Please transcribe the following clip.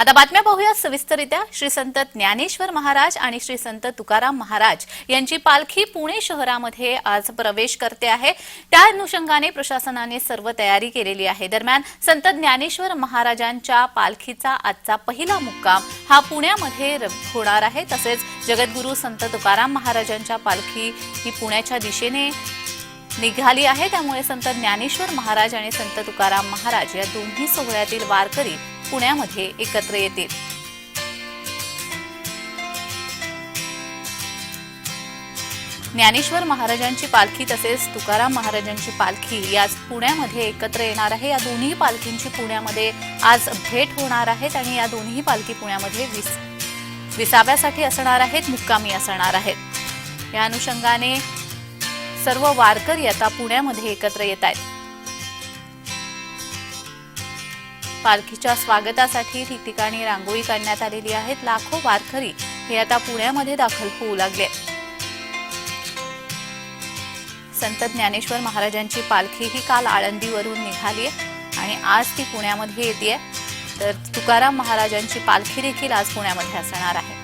आता बातम्या पाहूया सविस्तररित्या. श्री संत ज्ञानेश्वर महाराज आणि श्री संत तुकाराम महाराज यांची पालखी पुणे शहरामध्ये आज प्रवेश करते आहे. त्या अनुषंगाने प्रशासनाने सर्व तयारी केलेली आहे. दरम्यान संत ज्ञानेश्वर महाराजांच्या पालखीचा आजचा पहिला मुक्काम हा पुण्यामध्ये र- होणार आहे. तसेच जगद्गुरू संत तुकाराम महाराजांच्या पालखी ही पुण्याच्या दिशेने निघाली आहे. त्यामुळे संत ज्ञानेश्वर महाराज आणि संत तुकाराम महाराज या दोन्ही सोहळ्यातील वारकरी पुण्यामध्ये एकत्र येतील. ज्ञानेश्वर महाराजांची पालखी तसेच तुकाराम महाराजांची पालखी याच पुण्यामध्ये एकत्र येणार आहे. या दोन्ही पालखींची पुण्यामध्ये आज भेट होणार आहेत आणि या दोन्ही पालखी पुण्यामध्ये विस विसाव्यासाठी असणार आहेत मुक्कामी असणार आहेत. या अनुषंगाने सर्व वारकरी आता पुण्यामध्ये एकत्र येत आहेत. पालखीच्या स्वागतासाठी ठिकठिकाणी रांगोळी काढण्यात आलेली आहेत. लाखो वारकरी हे आता पुण्यामध्ये दाखल होऊ लागले संत ज्ञानेश्वर महाराजांची पालखी ही काल आळंदीवरून निघाली आहे आणि आज ती पुण्यामध्ये येते तर तुकाराम महाराजांची पालखी देखील आज पुण्यामध्ये असणार आहे.